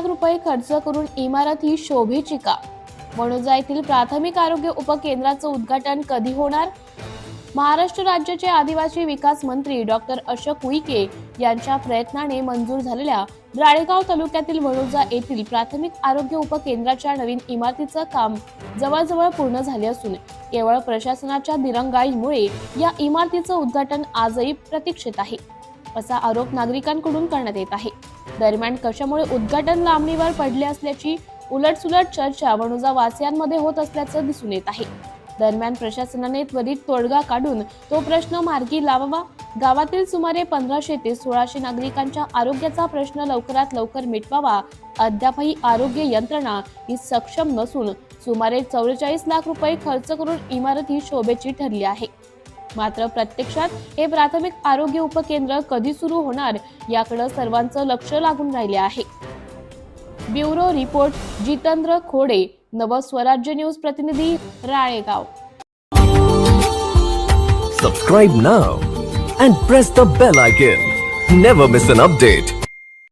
लाख रुपये खर्च करून इमारत ही शोभेची का वणोजा येथील प्राथमिक आरोग्य उपकेंद्राचं उद्घाटन कधी होणार? महाराष्ट्र राज्याचे आदिवासी विकास मंत्री डॉक्टर अशोक उईके यांच्या प्रयत्नाने मंजूर झालेल्या राळेगाव तालुक्यातील वडोजा येथील प्राथमिक आरोग्य उपकेंद्राच्या नवीन इमारतीचं काम जवळजवळ पूर्ण झाले असून केवळ प्रशासनाच्या दिरंगाईमुळे या इमारतीचं उद्घाटन आजही प्रतीक्षित आहे. असा आरोप नागरिकांकडून करण्यात येत आहे. दरम्यान कशामुळे उद्घाटन लांबणीवर पडले असल्याची उलटसुलट चर्चा वणुजा वासियांमध्ये होत असल्याचं दिसून येत आहे. दरम्यान प्रशासनाने त्वरित तोडगा काढून तो प्रश्न मार्गी लावावा. गावातील सुमारे पंधराशे ते सोळाशे नागरिकांच्या आरोग्याचा प्रश्न लवकरात लवकर मिटवावा. अद्यापही आरोग्य यंत्रणा ही सक्षम नसून सुमारे चौवेचाळीस लाख रुपये खर्च करून इमारत ही शोभेची ठरली आहे. मात्र प्रत्यक्षात हे प्राथमिक आरोग्य उपकेंद्र कधी सुरू होणार याकडे सर्वांचं लक्ष लागून राहिले आहे. Bureau report Jitendra Khode Navswarajya news प्रतिनिधी Ralegaon. Subscribe now and press the bell icon never miss an update